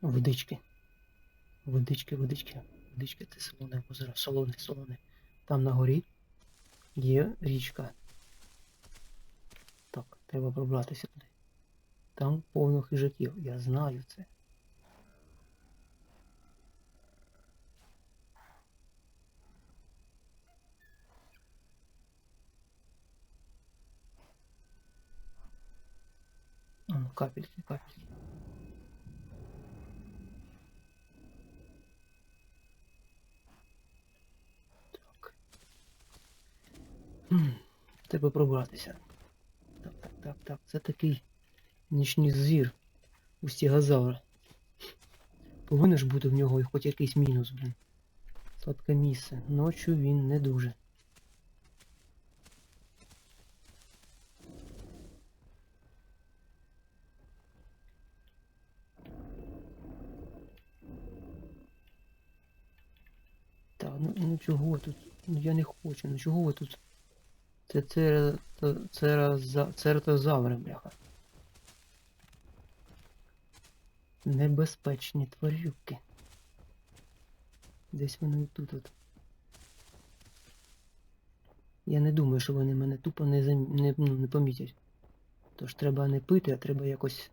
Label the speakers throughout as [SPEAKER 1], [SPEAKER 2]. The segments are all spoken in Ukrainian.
[SPEAKER 1] Водички. Водички, водички. Водички це солоне озеро. Солоне, солоне. Там на горі є річка. Так, треба пробратися туди. Там повно хижаків. Я знаю це. Ну, капельки, капельки. Треба пробратися. Так, так, так, так. Це такий нічний звір у стігозавра. Повинен ж бути в нього хоч якийсь мінус, блін. Слабке місце. Ночі він не дуже. Так, ну, ну чого тут? Ну я не хочу, ну чого ви тут? Це цератозаври, бляха. Небезпечні тварюки. Десь вони тут от. Я не думаю, що вони мене тупо не, зам... не, ну, не помітять. Тож треба не пити, а треба якось.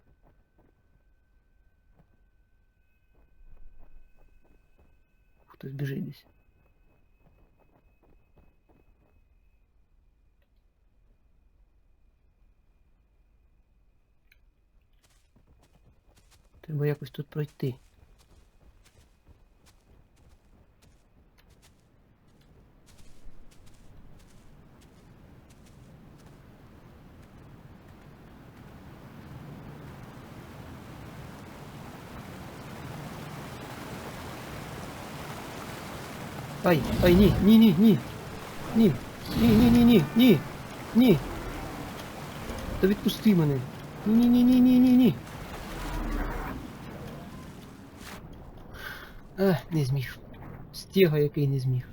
[SPEAKER 1] Хтось біжить десь. Треба якось тут пройти. Ай, ай, ні, ні, ні, ні. Ні. Ні, ні, ні, ні, ні. Ні. Та відпусти мене. Ні, ні, ні, ні, ні, ні. Ех, не зміг. Стіга який не зміг.